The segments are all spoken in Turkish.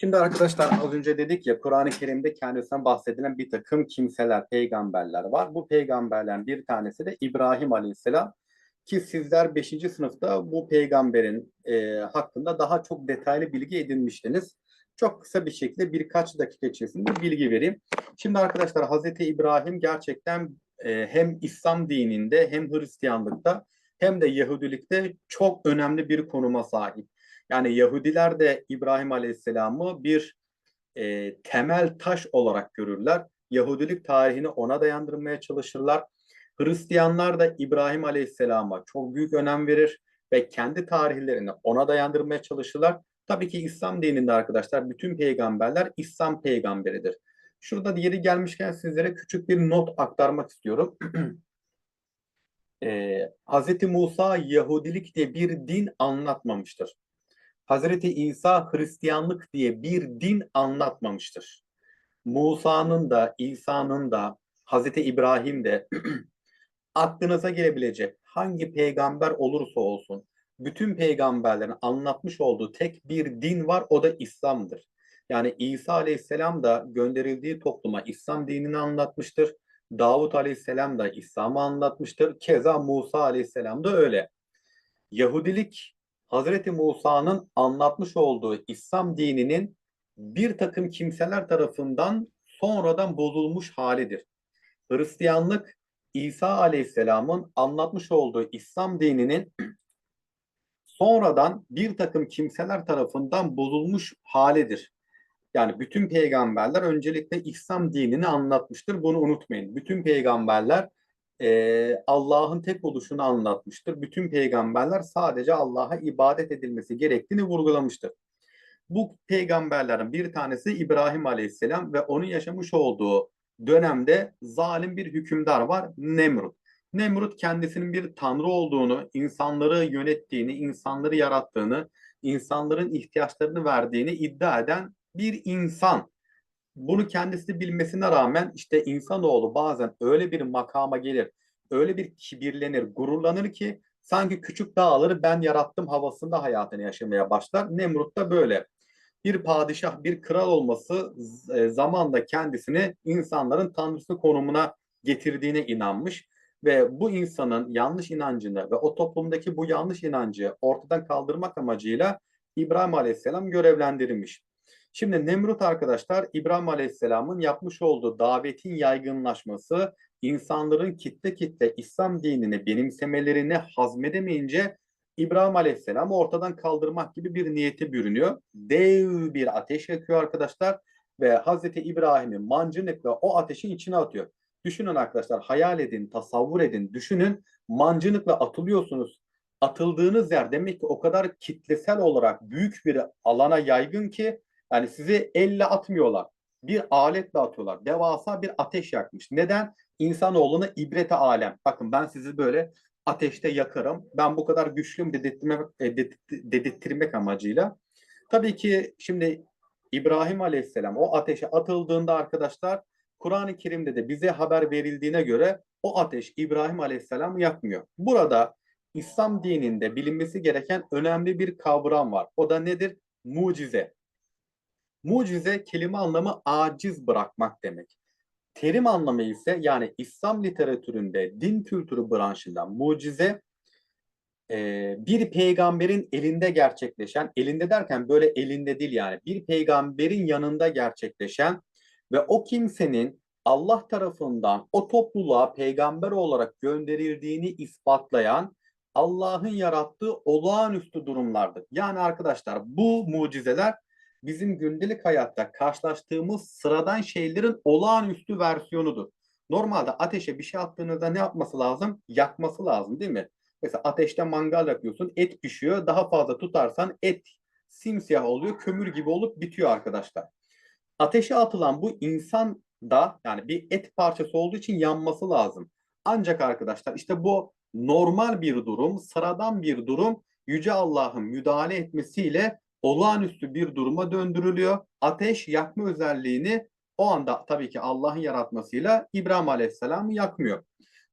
Şimdi arkadaşlar az önce dedik ya Kur'an-ı Kerim'de kendisinden bahsedilen bir takım kimseler, peygamberler var. Bu peygamberlerin bir tanesi de İbrahim Aleyhisselam ki sizler 5. sınıfta bu peygamberin e, hakkında daha çok detaylı bilgi edinmiştiniz. Çok kısa bir şekilde birkaç dakika içerisinde bilgi vereyim. Şimdi arkadaşlar Hazreti İbrahim gerçekten e, hem İslam dininde hem Hristiyanlıkta hem de Yahudilikte çok önemli bir konuma sahip. Yani Yahudiler de İbrahim Aleyhisselam'ı bir e, temel taş olarak görürler. Yahudilik tarihini ona dayandırmaya çalışırlar. Hristiyanlar da İbrahim Aleyhisselam'a çok büyük önem verir ve kendi tarihlerini ona dayandırmaya çalışırlar. Tabii ki İslam dininde arkadaşlar bütün peygamberler İslam peygamberidir. Şurada yeri gelmişken sizlere küçük bir not aktarmak istiyorum. ee, Hz. Musa Yahudilik diye bir din anlatmamıştır. Hazreti İsa Hristiyanlık diye bir din anlatmamıştır. Musa'nın da, İsa'nın da, Hazreti İbrahim de aklınıza gelebilecek hangi peygamber olursa olsun bütün peygamberlerin anlatmış olduğu tek bir din var o da İslam'dır. Yani İsa Aleyhisselam da gönderildiği topluma İslam dinini anlatmıştır. Davut Aleyhisselam da İslam'ı anlatmıştır. Keza Musa Aleyhisselam da öyle. Yahudilik Hazreti Musa'nın anlatmış olduğu İslam dininin bir takım kimseler tarafından sonradan bozulmuş halidir. Hristiyanlık İsa Aleyhisselam'ın anlatmış olduğu İslam dininin sonradan bir takım kimseler tarafından bozulmuş halidir. Yani bütün peygamberler öncelikle İslam dinini anlatmıştır. Bunu unutmayın. Bütün peygamberler e, Allah'ın tek oluşunu anlatmıştır. Bütün peygamberler sadece Allah'a ibadet edilmesi gerektiğini vurgulamıştır. Bu peygamberlerin bir tanesi İbrahim Aleyhisselam ve onun yaşamış olduğu dönemde zalim bir hükümdar var Nemrut. Nemrut kendisinin bir tanrı olduğunu, insanları yönettiğini, insanları yarattığını, insanların ihtiyaçlarını verdiğini iddia eden bir insan. Bunu kendisi bilmesine rağmen işte insanoğlu bazen öyle bir makama gelir, öyle bir kibirlenir, gururlanır ki sanki küçük dağları ben yarattım havasında hayatını yaşamaya başlar. Nemrut da böyle. Bir padişah, bir kral olması e, zamanda kendisini insanların tanrısı konumuna getirdiğine inanmış ve bu insanın yanlış inancını ve o toplumdaki bu yanlış inancı ortadan kaldırmak amacıyla İbrahim Aleyhisselam görevlendirilmiş. Şimdi Nemrut arkadaşlar İbrahim Aleyhisselam'ın yapmış olduğu davetin yaygınlaşması, insanların kitle kitle İslam dinini benimsemelerini hazmedemeyince İbrahim Aleyhisselam ortadan kaldırmak gibi bir niyeti bürünüyor. Dev bir ateş yakıyor arkadaşlar ve Hazreti İbrahim'i mancınıkla o ateşin içine atıyor. Düşünün arkadaşlar hayal edin, tasavvur edin, düşünün mancınıkla atılıyorsunuz. Atıldığınız yer demek ki o kadar kitlesel olarak büyük bir alana yaygın ki yani sizi elle atmıyorlar. Bir aletle atıyorlar. Devasa bir ateş yakmış. Neden? İnsanoğluna ibrete alem. Bakın ben sizi böyle ateşte yakarım. Ben bu kadar güçlüyüm dedirtmek, e, dedirttirmek amacıyla. Tabii ki şimdi İbrahim Aleyhisselam o ateşe atıldığında arkadaşlar Kur'an-ı Kerim'de de bize haber verildiğine göre o ateş İbrahim Aleyhisselam yakmıyor. Burada İslam dininde bilinmesi gereken önemli bir kavram var. O da nedir? Mucize. Mucize kelime anlamı aciz bırakmak demek. Terim anlamı ise yani İslam literatüründe din kültürü branşından mucize e, bir peygamberin elinde gerçekleşen, elinde derken böyle elinde değil yani bir peygamberin yanında gerçekleşen ve o kimsenin Allah tarafından o topluluğa peygamber olarak gönderildiğini ispatlayan Allah'ın yarattığı olağanüstü durumlardır. Yani arkadaşlar bu mucizeler bizim gündelik hayatta karşılaştığımız sıradan şeylerin olağanüstü versiyonudur. Normalde ateşe bir şey attığınızda ne yapması lazım? Yakması lazım değil mi? Mesela ateşte mangal yapıyorsun, et pişiyor. Daha fazla tutarsan et simsiyah oluyor, kömür gibi olup bitiyor arkadaşlar. Ateşe atılan bu insan da yani bir et parçası olduğu için yanması lazım. Ancak arkadaşlar işte bu normal bir durum, sıradan bir durum Yüce Allah'ın müdahale etmesiyle olağanüstü bir duruma döndürülüyor. Ateş yakma özelliğini o anda tabii ki Allah'ın yaratmasıyla İbrahim Aleyhisselam yakmıyor.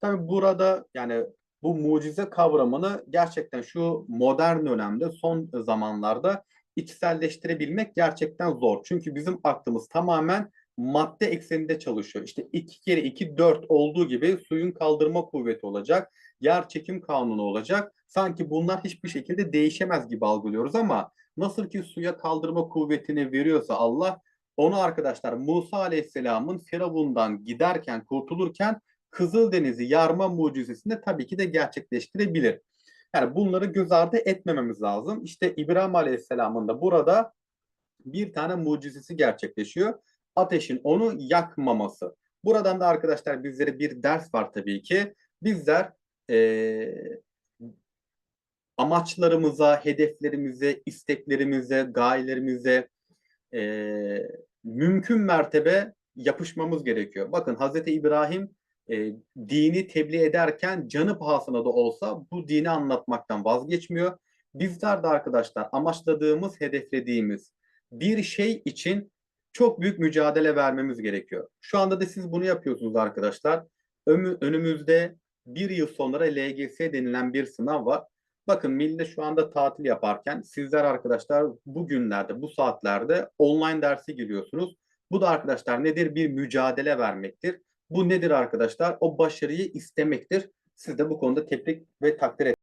Tabii burada yani bu mucize kavramını gerçekten şu modern dönemde son zamanlarda içselleştirebilmek gerçekten zor. Çünkü bizim aklımız tamamen madde ekseninde çalışıyor. İşte 2 kere 2 4 olduğu gibi suyun kaldırma kuvveti olacak. Yer çekim kanunu olacak. Sanki bunlar hiçbir şekilde değişemez gibi algılıyoruz ama nasıl ki suya kaldırma kuvvetini veriyorsa Allah onu arkadaşlar Musa Aleyhisselam'ın Firavun'dan giderken kurtulurken Kızıldeniz'i yarma mucizesini tabii ki de gerçekleştirebilir. Yani bunları göz ardı etmememiz lazım. İşte İbrahim Aleyhisselam'ın da burada bir tane mucizesi gerçekleşiyor. Ateşin onu yakmaması. Buradan da arkadaşlar bizlere bir ders var tabii ki. Bizler eee, amaçlarımıza, hedeflerimize, isteklerimize, gayelerimize eee, mümkün mertebe yapışmamız gerekiyor. Bakın Hazreti İbrahim e, dini tebliğ ederken canı pahasına da olsa bu dini anlatmaktan vazgeçmiyor. Bizler de arkadaşlar amaçladığımız, hedeflediğimiz bir şey için çok büyük mücadele vermemiz gerekiyor. Şu anda da siz bunu yapıyorsunuz arkadaşlar. Önümüzde bir yıl sonra LGS denilen bir sınav var. Bakın millet şu anda tatil yaparken sizler arkadaşlar bugünlerde, bu saatlerde online dersi giriyorsunuz. Bu da arkadaşlar nedir? Bir mücadele vermektir. Bu nedir arkadaşlar? O başarıyı istemektir. Siz de bu konuda tebrik ve takdir